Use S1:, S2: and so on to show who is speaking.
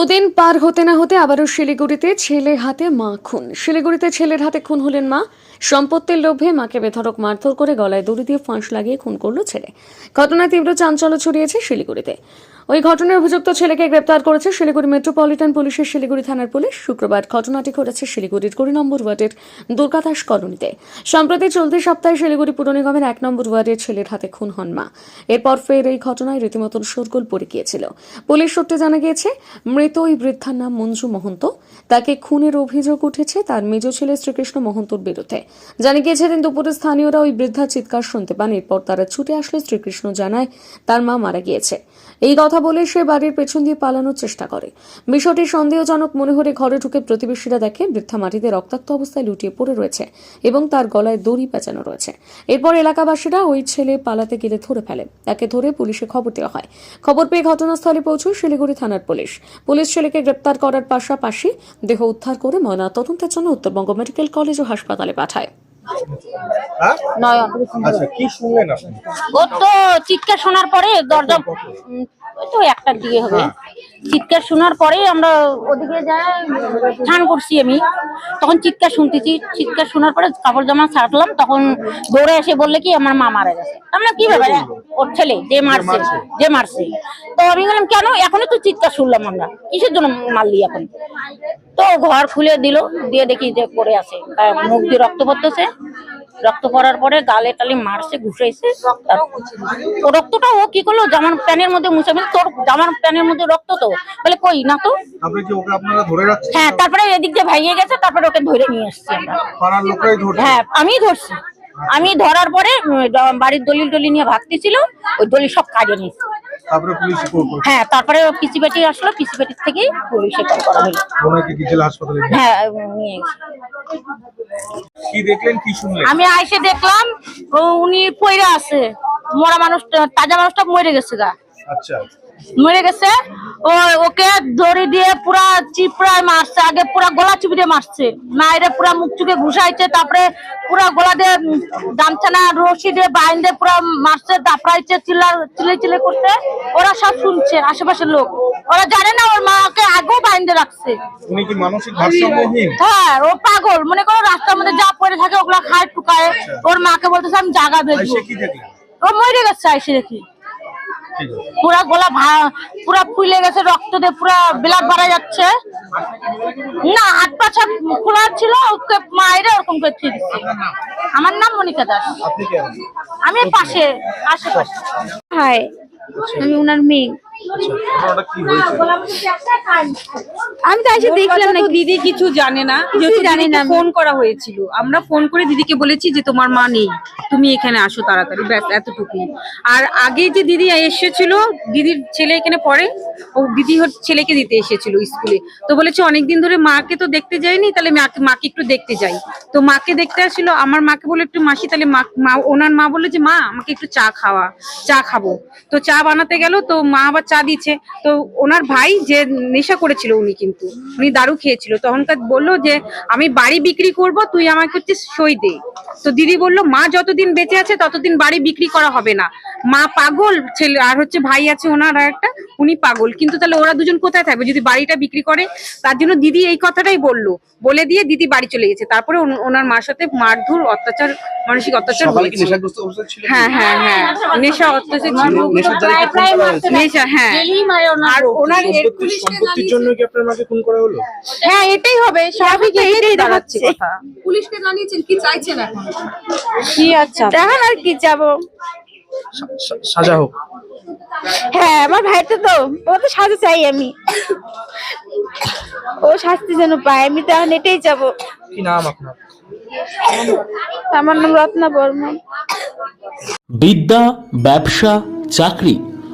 S1: দুদিন পার হতে না হতে আবারও শিলিগুড়িতে ছেলে হাতে মা খুন। শিলিগুড়িতে ছেলের হাতে খুন হলেন মা। সম্পত্তির লোভে মাকে বেধরক মারধর করে গলায় দড়ি দিয়ে ফাঁস লাগিয়ে খুন করল ছেলে। ঘটনায় তীব্র চাঞ্চল্য ছড়িয়েছে শিলিগুড়িতে। ওই ঘটনায় অভিযুক্ত ছেলেকে গ্রেপ্তার করেছে শিলিগুড়ি মেট্রোপলিটন পুলিশের শিলিগুড়ি থানার পুলিশ। শুক্রবার ঘটনাটি ঘটেছে শিলিগুড়ির কুড়ি নম্বর ওয়ার্ডের দুর্গাদাস কলোনিতে। সম্প্রতি চলতি সপ্তাহে শিলিগুড়ি পুর নিগমের এক নম্বর ওয়ার্ডের ছেলের হাতে খুন হন মা। এরপর ফের এই ঘটনায় রীতিমতন শোরগোল পড়ে গিয়েছিল। পুলিশ সূত্রে জানা গিয়েছে, মৃত ওই বৃদ্ধার নাম মঞ্জু মহন্ত। তাকে খুনের অভিযোগ উঠেছে তার মেজ ছেলে শ্রীকৃষ্ণ মহন্তর বিরুদ্ধে। জানা গিয়েছে দিন দুপুরে স্থানীয়রা ওই বৃদ্ধার চিৎকার শুনতে পান। এরপর তারা ছুটে আসলে শ্রীকৃষ্ণ জানায় তার মা মারা গিয়েছে। এই কথা বলে সে বাড়ির পেছন দিয়ে পালানোর চেষ্টা করে। বিষয়টি সন্দেহজনক মনে হলে ঘরে ঢুকে প্রতিবেশীরা দেখে বৃদ্ধা মাটিতে রক্তাক্ত অবস্থায় লুটিয়ে পড়ে রয়েছে এবং তার গলায় দড়ি পেঁচানো রয়েছে। এরপর এলাকাবাসীরা ওই ছেলে পালাতে গেলে ধরে ফেলে। তাকে ধরে পুলিশে খবর দেওয়া হয়। খবর পেয়ে ঘটনাস্থলে পৌঁছয় শিলিগুড়ি থানার পুলিশ। পুলিশ ছেলেকে গ্রেপ্তার করার পাশাপাশি দেহ উদ্ধার করে ময়না তদন্তের জন্য উত্তরবঙ্গ মেডিকেল কলেজ ও হাসপাতালে পাঠায়।
S2: হ্যাঁ?
S3: নয়ন
S2: আচ্ছা কি শুনলেন আপনি?
S3: ও তো চিৎকার শোনার পরে দরজা ওই তো একটার দিকে হবে। চিৎকার শোনার পরে আমরা ওদিকে যাই স্নান করছি আমি। তখন চিৎকার শুনতেছি। চিৎকার শোনার পরে কাপড় জামা ছাড়লাম। তখন দৌড়ে এসে বললে কি আমার মা মারা গেছে। আমরা কি ব্যাপারে? ওর ছেলে যে মারছে যে মারছে। তো আমি বললাম কেন? এখনই তো চিৎকার শুনলাম আমরা। কিসের জন্য মারলি এখন? তো ঘর খুলে দিল। দিয়ে দেখি যে পড়ে আছে। মুখ দিয়ে রক্ত পড়তেছে। রক্ত পড়ার পরে গালে টালে মারছে ঘুষাইছে। রক্তটা ও কি করল? জামার প্যানের মধ্যে মুছে ফেলে তোর জামার প্যানের মধ্যে রক্ত তো? বলে কই না তো? হ্যাঁ তারপরে এদিক দিয়ে ভাইয়ে গেছে তারপরে ওকে ধরে নিয়ে
S2: ধরছে?
S3: হ্যাঁ আমি ধরছি। আমি ধরার পরে বাড়ির দলিল টলি নিয়ে ভাগতেছিল ওই দলিল সব কাজে নিয়েছে। হ্যাঁ তারপরে পিসি বেটি আসলো পিসি বেটির থেকেই পুলিশে কল করা হলো। হ্যাঁ নিয়ে গেছে।
S2: কি দেখলেন কি শুনলেন?
S3: আমি আইসে দেখলাম উনি পইরা আছে। মরা মানুষটা তাজা মানুষটা মরে গেছে গা।
S2: আচ্ছা।
S3: মরে গেছে। ও ওকে দড়ি দিয়ে পুরা চিপড়ায় মারছে আগে পুরা গলা চিপি দিয়ে মারছে। মায়েরে পুরা মুখ চুকে ঘুষাইছে তারপরে পুরা গলা দিয়ে উম, গামছানা রশি দিয়ে বাইন দিয়ে পুরা মারছে দাপড়াইছে চিল্লা চিলে চিলে করতে ওরা সব শুনছে আশেপাশের লোক। ওরা জানে না ওর মাকে আগেও বাইন দিয়ে রাখছে।
S2: উনি কি মানসিক ভারসাম্যহীন?
S3: হ্যাঁ ও পাগল। মনে করো রাস্তার মধ্যে যা পড়ে থাকে ওগুলা খায় টুকায়। ওর মাকে বলতেছে আমি জাগা বেচবো ও মরে গেছে আইসে দেখি। পুরা গলা ভা- পুরা ফুলে গেছে রক্ত দিয়ে পুরা ব্লাড বাড়া যাচ্ছে। না হাত পাছা সব খোলা ছিল ওকে মায়েরা ওরকম করে ঠিক আমার নাম মনিকা দাস। আমি পাশে আশেপাশে
S4: হাই আমি ওনার মেয়ে।
S2: আচ্ছা
S4: আমি তো এসে দেখলাম না
S5: দিদি কিছু জানে না যেহেতু
S4: জানি না
S5: ফোন করা হয়েছিল। আমরা ফোন করে দিদিকে বলেছি যে তোমার মা নেই তুমি এখানে আসো তাড়াতাড়ি ব্যাস এতটুকুই আর আগে যে দিদি এসেছিল দিদির ছেলে এখানে পড়ে ও দিদি ওর ছেলেকে দিতে এসেছিল স্কুলে। তো বলেছে অনেকদিন ধরে মাকে তো দেখতে যাইনি তাহলে মাকে মাকে একটু দেখতে যাই। তো মাকে দেখতে আসছিল আমার মাকে বলে একটু মাসি তাহলে মা মা ওনার মা বলল যে মা আমাকে একটু চা খাওয়া চা খাব। তো চা বানাতে গেল তো মা আবার চা দিচ্ছে। তো ওনার ভাই যে নেশা করেছিল উনি কিন্তু উনি দারু খেয়েছিল। তখনকার বলল যে আমি বাড়ি বিক্রি করব তুই আমাকে হচ্ছে সই দে। তো দিদি বলল মা যতদিন বেঁচে আছে ততদিন বাড়ি বিক্রি করা হবে না। মা পাগল ছেলে আর হচ্ছে ভাই আছে ওনার আর একটা উনি পাগল। কিন্তু তাহলে ওরা দুজন কোথায় থাকবে? যদি বাড়িটা বিক্রি করে তার জন্য দিদি এই কথাটাই বলল। বলে দিয়ে দিদি বাড়ি চলে গেছে। তারপরে ওনার মার সাথে মারধর অত্যাচার মানসিক অত্যাচার হ্যাঁ হ্যাঁ হ্যাঁ। নেশা অত্যাচার নেশা হ্যাঁ
S3: ডেলি
S5: আর ওনার
S2: সম্পত্তির সম্পত্তির জন্য কি আপনার মাকে খুন করা হলো?
S5: হ্যাঁ এটাই হবে। স্বাভাবিক এটাই দাঁড়াচ্ছে কথা
S6: পুলিশকে জানিয়েছেন কি চাইছেন এখন?
S5: কি আচ্ছা।
S4: এখন আর কি যাব
S2: সাজা হোক।
S4: হ্যাঁ আমার ভাইটা তো ও তো সাজা চাই আমি। ও শাস্তি যেন পায় আমি তো এখন এটাই যাব
S2: কি নাম আপনার?
S4: আমার নাম রত্না বর্মন।
S7: বিদ্যা ব্যবসা চাকরি।